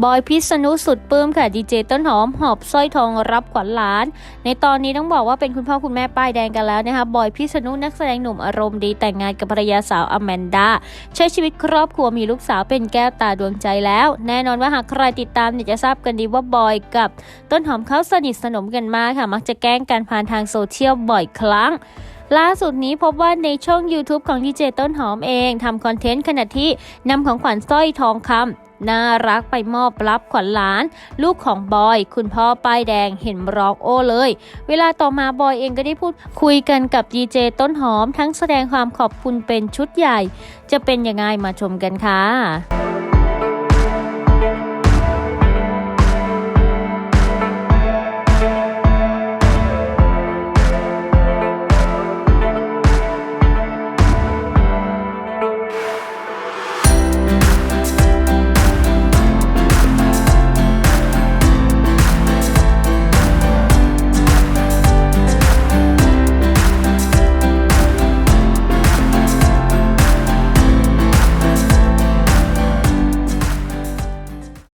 บอยพิษณุสุดปลื้มค่ะดีเจต้นหอมหอบสร้อยทองรับขวัญหลาน ในตอนนี้ต้องบอกว่าเป็นคุณพ่อคุณแม่ป้ายแดงกันแล้วนะคะบอยพิษณุนักแสดงหนุ่มอารมณ์ดีแต่งงานกับภรรยาสาวอแมนดาใช้ชีวิตครอบครัวมีลูกสาวเป็นแก้วตาดวงใจแล้ว แน่นอนว่าหากใครติดตามเนี่ยจะทราบกันดีว่าบอยกับ ต้นหอมเขาสนิทสนมกันมากค่ะ มักจะแกล้งกันผ่านทางโซเชียลบ่อยครั้งล่าสุดนี้พบว่าในช่อง YouTube ของดีเจต้นหอมเองทำคอนเทนต์ขณะที่นำของขวัญสร้อยทองคำ น่ารักไปมอบรับขวัญหลาน ลูกของบอย คุณพ่อป้ายแดงเห็นร้องโอ้เลย เวลาต่อมาบอยเองก็ได้พูดคุยกันกับดีเจต้นหอม ทั้งแสดงความขอบคุณเป็นชุดใหญ่ จะเป็นยังไงมาชมกันค่ะ